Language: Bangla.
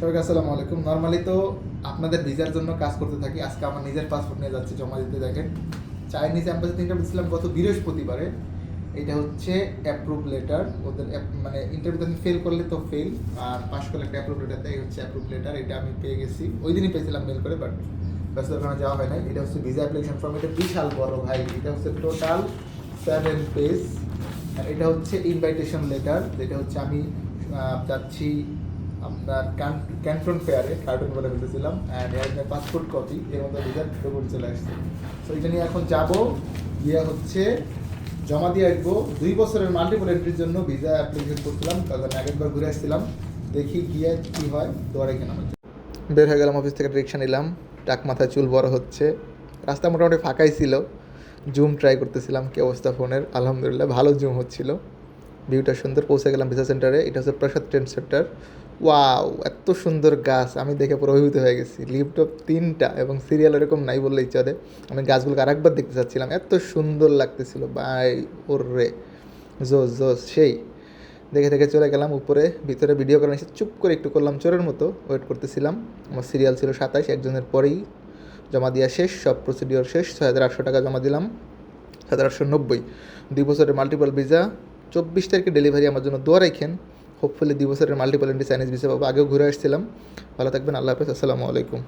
সবাইকে আসসালামু আলাইকুম। নর্মালি তো আপনাদের ভিসার জন্য কাজ করতে থাকি। আজকে আমার নিজের পাসপোর্ট নিয়ে যাচ্ছি, জমা দিতে দেখেন। চাইনিজ অ্যাম্বাসি তিনটা দিয়েছিলাম গত বৃহস্পতিবারে। এটা হচ্ছে অ্যাপ্রুভ লেটার ওদের মানে ইন্টারভিউতে আমি ফেল করলে তো ফেল আর পাস করলে একটা অ্যাপ্রুভ লেটার দেয় হচ্ছে অ্যাপ্রুভ লেটার এটা আমি পেয়ে গেছি। ওই দিনই পেয়েছিলাম মেল করে বাট ব্যস্ত ওখানে যাওয়া হয় নাই। এটা হচ্ছে ভিসা অ্যাপ্লিকেশন ফর্ম এটা বিশাল বড় ভাই। এটা হচ্ছে টোটাল সেভেন পেজ আর এটা হচ্ছে ইনভাইটেশন লেটার যেটা হচ্ছে আমি যাচ্ছি আপনার ক্যান্টন ফেয়ারে কার্টুন করে ফেলেছিলাম অ্যান্ড এর পাসপোর্ট কপি এর মধ্যে ভিসার ডকুমেন্ট চলে আসছে। সো এটা নিয়ে এখন যাব, গিয়ে হচ্ছে জমা দিয়ে আসব। দুই বছরের মাল্টিপল এন্ট্রির জন্য ভিসা অ্যাপ্লিকেশন করছিলাম তখন আগেরবার ঘুরে আসছিলাম। দেখি গিয়ে কী হয়, দোয়ারে কেনা হচ্ছে বের হয়ে গেলাম অফিস থেকে রিক্সা নিলাম। টাক মাথায় চুল বড় হচ্ছে। রাস্তা মোটামুটি ফাঁকাই ছিল। জুম ট্রাই করতেছিলাম, কি অবস্থা ফোনের? আলহামদুলিল্লাহ ভালো জুম হচ্ছিল। ভিউটা সুন্দর, পৌঁছে গেলাম ভিসা সেন্টারে এটা হচ্ছে প্রসাদ ট্রেন সেন্টার। ওয়াও, এত সুন্দর গাছ। আমি দেখে প্রভাবিত হয়ে গেছি। লিফটপ তিনটা এবং সিরিয়াল এরকম নাই বললেই চলে। আমি গাছগুলোকে আরেকবার দেখতে চাচ্ছিলাম। এত সুন্দর লাগতেছিল। বাই ওর। রে জোস জোস, সেই। দেখে দেখে চলে গেলাম উপরে। ভিতরে ভিডিও করার এসে চুপ করে একটু করলাম চোরের মতো। ওয়েট করতেছিলাম। আমার সিরিয়াল ছিল সাতাইশ, একজনের পরেই জমা দেওয়া শেষ। সব প্রসিডিওর শেষ। ছয় হাজার আটশো টাকা জমা দিলাম। ছয় হাজার আটশো নব্বই। দুই বছরের মাল্টিপল ভিসা চব্বিশ তারিখে ডেলিভারি আমার জন্য দোয়া রাখেন। হোপফুলি দুই বছরের মাল্টিপল এন্ট্রি চাইনিজ ভিসা পাবো। আগেও ঘুরে আসছিলাম। ভালো থাকবেন, আল্লাহ হাফেজ, আসসালামু আলাইকুম।